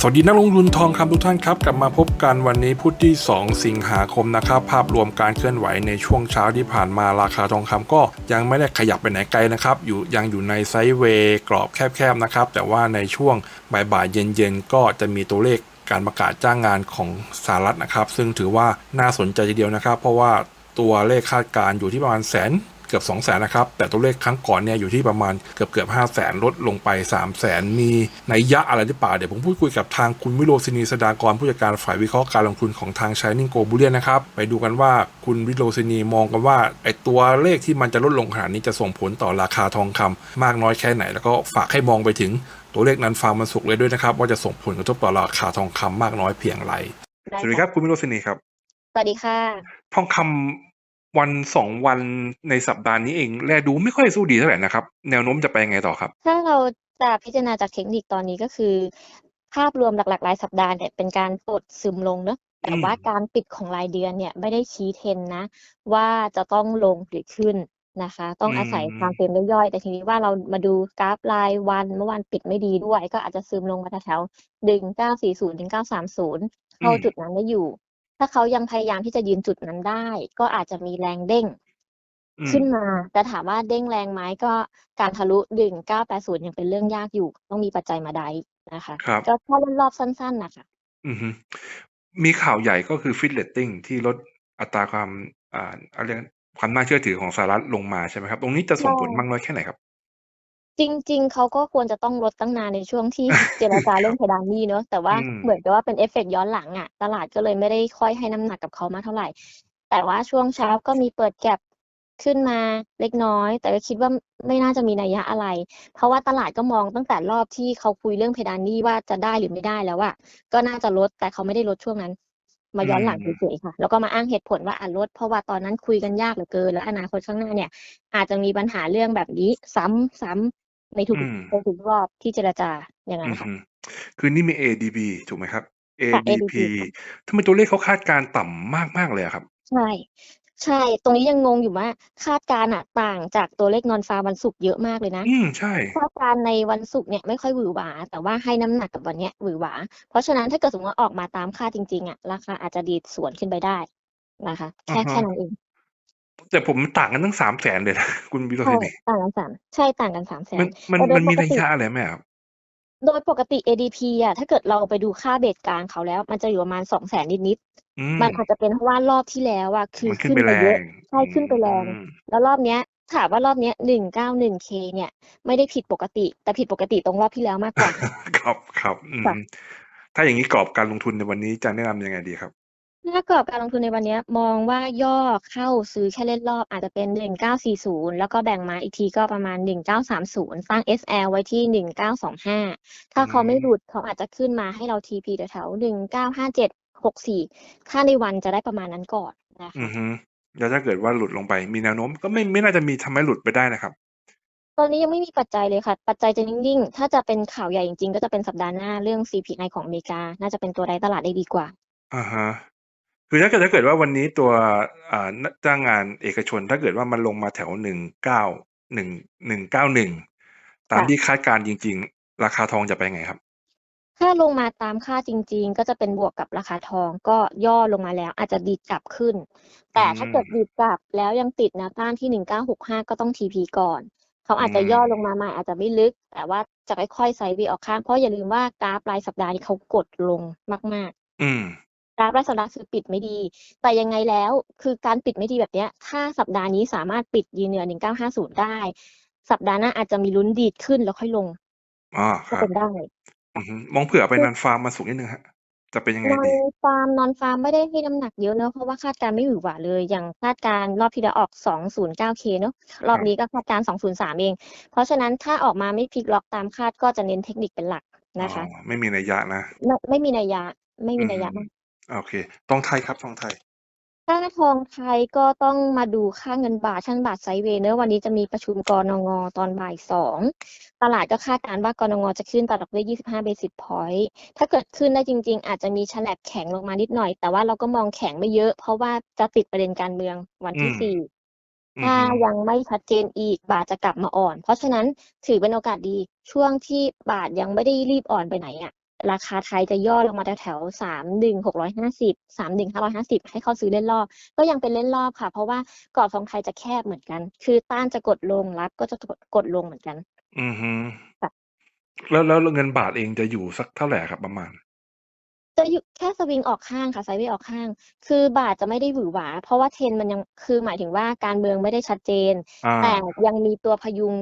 สวัสดีนักลงทุนทองคำทุกท่านครับ กลับมาพบกันวันนี้พุธที่ 2 สิงหาคมนะครับ ภาพรวมการเคลื่อนไหวในช่วงเช้าที่ผ่านมาราคาทองคำก็ยังไม่ได้ขยับไปไหนไกลนะครับอยู่ยังอยู่ในไซด์เวย์กรอบแคบๆนะครับ แต่ว่าในช่วงบ่ายๆเย็นๆ ก็จะมีตัวเลขการประกาศจ้างงานของสหรัฐนะครับ ซึ่งถือว่าน่าสนใจทีเดียวนะครับ เพราะว่าตัวเลขคาดการณ์อยู่ที่ประมาณแสน เกือบ 2 0 0แสนนะครับ แต่ตัวเลขครั้งก่อนเนี่ยอยู่ที่ประมาณเกือบเกือบ5 0 0แสนลดลงไป 3 0 0แสนมีนัยยะอะไรหรือเปล่า เดี๋ยวผมพูดคุยกับทางคุณวิโรศินีสดากรผู้จัดการฝ่ายวิเคราะห์การลงทุนของทาง Shining Go Bullion นะครับ ไปดูกันว่าคุณวิโรศินีมองกันว่าไอตัวเลขที่มันจะลดลงขนาดนี้จะส่งผลต่อราคาทองคำมากน้อยแค่ไหน แล้วก็ฝากให้มองไปถึงตัวเลขนั้นฟาร์มมันสุกเลยด้วยนะครับ ว่าจะส่งผลกระทบต่อราคาทองคำมากน้อยเพียงไรได้สวัสดีครับคุณวิโรศินีครับสวัสดีค่ะ ทองคำ วันสองวันในสัปดาห์นี้เอง แลดูไม่ค่อยสู้ดีเท่าไหร่นะครับ แนวโน้มจะไปยังไงต่อครับ ถ้าเราจะพิจารณาจากเทคนิคตอนนี้ก็คือ ภาพรวมหลักๆรายสัปดาห์เนี่ยเป็นการกดซึมลงเนอะแต่อืมว่าการปิดของรายเดือนเนี่ยไม่ได้ชี้เทรนด์นะ ว่าจะต้องลงหรือขึ้นนะคะ ต้องอาศัยความเป็นย่อยๆแต่ทีนี้ว่าเรามาดูกราฟรายวันเมื่อวานปิดไม่ดีด้วย ก็อาจจะซึมลงมาแถวๆดึงเก้าสี่ศูนย์ถึงเก้าสามศูนย์เข้าจุดนั้นได้อยู่ ถ้าเขายังพยายามที่จะยืนจุดนั้นได้ ก็อาจจะมีแรงเด้งอืมขึ้นมา แต่ถามว่าเด้งแรงไหมก็การทะลุดึง980ยังเป็นเรื่องยากอยู่ ต้องมีปัจจัยมาได้นะคะครับก็แค่เล่นรอบสั้นๆนะคะอือฮึมีข่าวใหญ่ก็คือฟิตเลตติ้งที่ลดอัตราความอ่าอะไรยกความน่าเชื่อถือของสหรัฐลงมาใช่ไหมครับ ตรงนี้จะส่งผลใช่มากน้อยแค่ไหนครับ จริง ๆ เขาก็ควรจะต้องลดตั้งนานในช่วงที่เจรจาเรื่องเพดานหนี้เนอะแต่ว่าอืม เหมือนกับว่าเป็นเอฟเฟกต์ย้อนหลังอะตลาดก็เลยไม่ได้ค่อยให้น้ำหนักกับเขามากเท่าไหร่ แต่ว่าช่วงเช้าก็มีเปิดแก็บขึ้นมาเล็กน้อย แต่ก็คิดว่าไม่น่าจะมีนัยยะอะไร เพราะว่าตลาดก็มองตั้งแต่รอบที่เขาคุยเรื่องเพดานหนี้ว่าจะได้หรือไม่ได้แล้วอะก็น่าจะลดแต่เขาไม่ได้ลดช่วงนั้น มาย้อนหลังอืม เฉยๆค่ะ แล้วก็มาอ้างเหตุผลว่าอะลดเพราะว่าตอนนั้นคุยกันยากเหลือเกิน แล้วอนาคตข้างหน้าเนี่ย อาจจะมีปัญหาเรื่องแบบนี้ซ้ำซ้ำ ในทุกอืมในทุกรอบที่เจรจาอย่างนั้อืนอค่ะฮึคือนี่มี ADP ถูกไหมครับค่ะ ADP ADP ทำไมตัวเลขเขาคาดการณ์ต่ำมากๆเลยอะครับ ใช่ ใช่ ตรงนี้ยังงงอยู่ว่าคาดการณ์อะต่างจากตัวเลขนอนฟาร์มวันศุกร์เยอะมากเลยนะ อืมใช่ คาดการณ์ในวันศุกร์เนี่ยไม่ค่อยหวือหวา แต่ว่าให้น้ำหนักกับวันเนี้ยหวือหวา เพราะฉะนั้นถ้าเกิดสมมติว่าออกมาตามคาดจริง ๆอะราคาอาจจะดีดสวนขึ้นไปได้นะคะ แค่อ่าฮะแค่นั้นเอง แต่ผมต่างกันตั้งสามแสนเลยนะ คุณวิโรจใช่น์ต่างกันสามใช่ต่างกันสามแสมันนมันแต่โดมัยนปมีกนัยติ ยะอะไรไหมครับโดยปกติ ADP อะถ้าเกิดเราไปดูค่าเบสกลางเขาแล้ว มันจะอยู่ประมาณสองแสนนิดอืๆม มันอาจจะเป็นเพราะว่ารอบที่แล้วอะคือมันขึ้นขึ้นไปไปแรเยอะง ใช่ขึ้นไปแรงอืมแล้วรอบเนี้ยถามว่ารอบเนี้ยหนึ่งเก้าหนึ่งเคเนี่ย ไม่ได้ผิดปกติ แต่ผิดปกติตรงรอบที่แล้วมากกว่า ครับครับ อืม ค่ะ ถ้าอย่างนี้กรอบการลงทุนในวันนี้จะแนะนำยังไงดีครับ ถ้ากรอบการลงทุนในวันเนี้ยมองว่าย่อเข้าซื้อแค่เล่นรอบอาจจะเป็นหนึ่งเก้าสี่ศูนย์แล้วก็แบ่งมาอีกทีก็ประมาณหนึ่งเก้าสามศูนย์ตั้ง SL ไว้ที่หนึ่งเก้าสองห้าถ้าเขาไม่อืมหลุดเขาอาจจะขึ้นมาให้เรา TP แถวๆหนึ่งเก้าห้าเจ็ดหกสี่ค่าในวันจะได้ประมาณนั้นก่อนนะคะอือฮึแล้วถ้าเกิดว่าหลุดลงไปมีแนวโน้มก็ไม่ไม่น่าจะมีทำให้หลุดไปได้นะครับ ตอนนี้ยังไม่มีปัจจัยเลยค่ะ ปัจจัยจะนิ่งๆ ถ้าจะเป็นข่าวใหญ่จริงๆ ก็จะเป็นสัปดาห์หน้าเรื่อง CPI ของอเมริกา น่าจะเป็นตัวไร้ตลาดได้ดีกว่าอ่าฮะ คือถ้าเกิดถ้าเกิดว่าวันนี้ตัวอ่าจ้างงานเอกชนถ้าเกิดว่ามันลงมาแถวหนึ่งเก้าหนึ่งหนึ่งเก้าหนึ่งตามค่ะที่คาดการณ์จริง ๆ ราคาทองจะไปไงครับ ถ้าลงมาตามค่าจริง ๆ ก็จะเป็นบวกกับราคาทองก็ย่อลงมาแล้ว อาจจะดีดกลับขึ้น แต่ถ้าเกิดอืมดีดกลับแล้วยังติดแนวต้านที่หนึ่งเก้าหกห้าก็ต้อง TP ก่อนเขาอาจจะอืมย่อลงมาใหม่อาจจะไม่ลึก แต่ว่าจะค่อยๆไซด์เวย์ออกข้างเพราะอย่าลืมว่ากราฟรายสัปดาห์นี้เขากดลงมาก ๆ อืม กราฟรายสัปดาห์คือปิดไม่ดี แต่ยังไงแล้วคือการปิดไม่ดีแบบเนี้ยถ้าสัปดาห์นี้สามารถปิดยืนเหนือ 1950 ได้ สัปดาห์หน้าอาจจะมีลุ้นดีดขึ้นแล้วค่อยลงอ๋อคก็รับเป็นได้อือฮึมองเผื่อไปนันฟาร์มมาสูงนิดนึงฮะจะเป็นยังไงนอนดีฟาร์มนอนฟาร์มไม่ได้ให้น้ำหนักเยอะเนอะเพราะว่าคาดการณ์ไม่หวือหวาเลย อย่างคาดการณ์รอบที่แล้วออก 209K เนอะรอบนี้ก็คาดการณ์203 เอง เพราะฉะนั้นถ้าออกมาไม่พลิกล็อกตามคาดก็จะเน้นเทคนิคเป็นหลักอ๋อนะคะ ไม่มีนัยยะนะ ไม่ไม่มีนัยยะไม่มีอืนัยยะมมาก โอเค ทองไทยครับทองไทยค่าทองไทยก็ต้องมาดูค่าเงินบาทชั่นบาทไซด์เวย์เนอะวันนี้จะมีประชุมกรงงตอนบ่ายสองตลาดก็คาดการณ์ว่ากรงงจะขึ้นต่อดอกเบี้ย25เบสิสพอยต์ถ้าเกิดขึ้นได้จริง ๆ อาจจะมีฉลับแข็งลงมานิดหน่อย แต่ว่าเราก็มองแข็งไม่เยอะ เพราะว่าจะติดประเด็นการเมืองวันอืที่มสี่อืถ้าอฮึยังไม่ชัดเจนอีกบาทจะกลับมาอ่อน เพราะฉะนั้นถือเป็นโอกาสดีช่วงที่บาทยังไม่ได้รีบอ่อนไปไหนอะ ราคาไทยจะย่อลงมาแถวๆสามดึงหกร้อยห้าสิบสามดึงห้าร้อยห้าสิบให้เข้าซื้อเล่นรอบ ก็ยังเป็นเล่นรอบค่ะ เพราะว่ากรอบทองไทยจะแคบเหมือนกัน คือต้านจะกดลงรับก็จะกดลงเหมือนกัน อือฮึค่ะแล้วแล้วเงินบาทเองจะอยู่สักเท่าไหร่ครับประมาณ จะอยู่แค่สวิงออกข้างค่ะไซด์เวย์ออกข้าง คือบาทจะไม่ได้หวือหวา เพราะว่าเทรนด์มันยังคือหมายถึงว่าการเมืองไม่ได้ชัดเจนอ่าแต่ยังมีตัวพยุง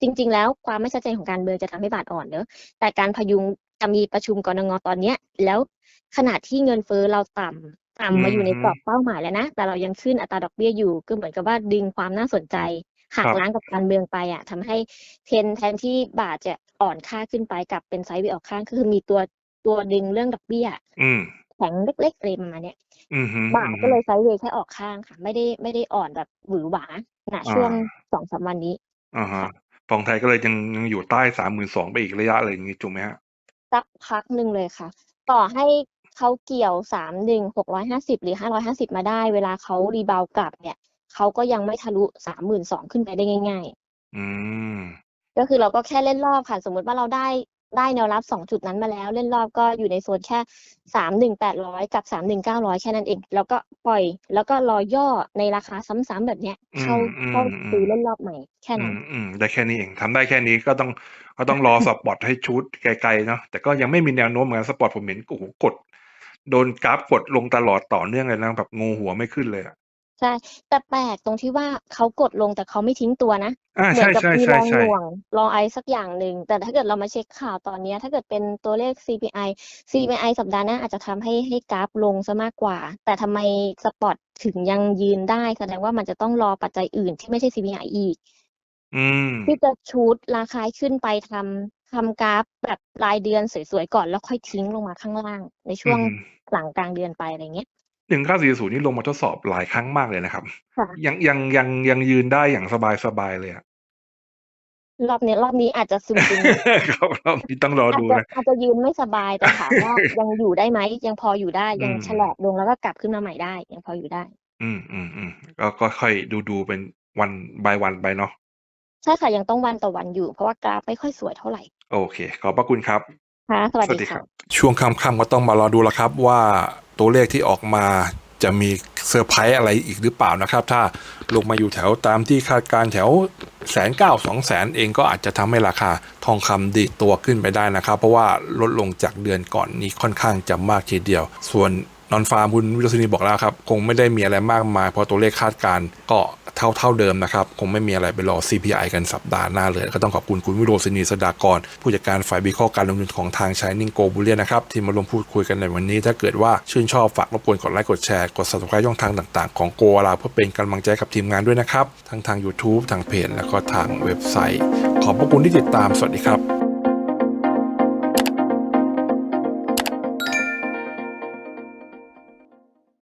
จริง ๆ แล้วความไม่ชัดเจนของการเมืองจะทำให้บาทอ่อนเนอะแต่การพยุง จะมีประชุมกรงงตอนเนี้ย แล้วขณะที่เงินเฟ้อเราต่ำต่ำมาอยู่ในกรอบเป้าหมายแล้วนะ แต่เรายังขึ้นอัตราดอกเบี้ยอยู่ ก็เหมือนกับว่าดึงความน่าสนใจหักครับล้างกับการเมืองไปอะทำให้เทรนด์แทนที่บาทจะอ่อนค่าขึ้นไปกลับเป็นไซด์เวย์ออกข้างก็คือมีตัวตัวดึงเรื่องดอกเบี้ยอืมแข็งเล็กๆอะไรประมาณเนี้ยอือฮึบาทก็เลยไซด์เวย์แค่ออกข้างค่ะ ไม่ได้ไม่ได้อ่อนแบบหวือหวาณช่วงสองสามวันนี้อ่าฮะทองไทยก็เลยยังยังอยู่ใต้สามหมื่นสองไปอีกระยะอะไรอย่างงี้ถูกไหมฮะ สักพักหนึ่งเลยค่ะ ต่อให้เขาเกี่ยวสามหนึ่งหกร้อยห้าสิบหรือห้าร้อยห้าสิบมาได้ เวลาเขารีบาวกลับเนี่ยเขาก็ยังไม่ทะลุสามหมื่นสองขึ้นไปได้ง่ายอืมๆก็คือเราก็แค่เล่นรอบค่ะ สมมุติว่าเราได้ ได้แนวรับสองจุดนั้นมาแล้ว เล่นรอบก็อยู่ในโซนแค่สามหนึ่งแปดร้อยกับสามหนึ่งเก้าร้อยแค่นั้นเอง แล้วก็ปล่อย แล้วก็รอย่อในราคาซ้ำๆแบบเนี้ยเข้าอืมเข้าอืมซื้อเล่นรอบใหม่แค่อืนั้นมอืมได้แค่นี้เองทำได้แค่นี้ก็ต้องก็ต้องรอสปอตให้ชุดไกลๆเนาะแต่ก็ยังไม่มีแนวโน้มเหมือนสปอตผมเห็นโอ้โหกด โดนกราฟกดลงตลอดต่อเนื่องเลยนะแบบงูหัวไม่ขึ้นเลยอะ ใช่ แต่แปลกตรงที่ว่าเขากดลงแต่เขาไม่ทิ้งตัวนะอ่าเหมือใช่นกับใช่มีใช่แรงใช่ หน่วงรอไอสักอย่างหนึ่ง แต่ถ้าเกิดเรามาเช็คข่าวตอนเนี้ย ถ้าเกิดเป็นตัวเลข CPI CPI สัปดาห์หน้าอาจจะทำให้ให้กราฟลงซะมากกว่า แต่ทำไมสปอตถึงยังยืนได้ แสดงว่ามันจะต้องรอปัจจัยอื่นที่ไม่ใช่ CPI อีก อืม ที่จะชูดราคาขึ้นไปทำทำกราฟแบบรายเดือนสวยๆก่อนแล้วค่อยทิ้งลงมาข้างล่าง ในช่วงอืม หลังกลางเดือนไปอะไรเงี้ย หนึ่งเก้าสี่ศูนย์นี่ลงมาทดสอบหลายครั้งมากเลยนะครับค่ะยังยังยังยังยืนได้อย่างสบายสบายเลยอะรอบเนี้ยรอบนี้อาจจะซึมๆครับรอบนี้ต้องรออาจดูจะนะอาจจะยืนไม่สบายแต่ถามว่ายังอยู่ได้ไหมยังพออยู่ได้ยังอืมฉลบลงแล้วก็กลับขึ้นมาใหม่ได้ ยังพออยู่ได้ อืมอืมอืมก็ก็ค่อยดูดูเป็นวันบายวันไปเนาะใช่ค่ะยังต้องวันต่อวันอยู่ เพราะว่ากราฟไม่ค่อยสวยเท่าไหร่ โอเค ขอบพระคุณครับค่ะสวัสสวัสดีดีคค่ะรับ ช่วงค่ำๆก็ต้องมารอดูแล้วครับว่า ตัวเลขที่ออกมาจะมีเซอร์ไพรส์อะไรอีกหรือเปล่านะครับ ถ้าลงมาอยู่แถวตามที่คาดการแถวแสนเก้าสองแสนเองก็อาจจะทำให้ราคาทองคำดีตัวขึ้นไปได้นะครับ เพราะว่าลดลงจากเดือนก่อนนี้ค่อนข้างจะมากทีเดียว ส่วน นอนฟาร์มคุณวิโรจนีบอกแล้วครับ คงไม่ได้มีอะไรมากมาย เพราะตัวเลขคาดการก็เท่าเท่าเดิมนะครับ คงไม่มีอะไรไปรอ CPI กันสัปดาห์หน้าเลย ก็ต้องขอบคุณคุณวิโรจนีสดากร ผู้จัดการฝ่ายวิเคราะห์การลงทุนของทาง Shining Go Bullion นะครับ ที่มาร่วมพูดคุยกันในวันนี้ ถ้าเกิดว่าชื่นชอบฝากรบกวนกดไลค์กดแชร์กด subscribe ช่องทางต่างๆ ของโกวาลาเพื่อเป็นกำลังใจกับทีมงานด้วยนะครับทั้งทาง YouTube ทางเพจแล้วก็ทางเว็บไซต์ ขอบพระคุณที่ติดตามสวัสดีครับ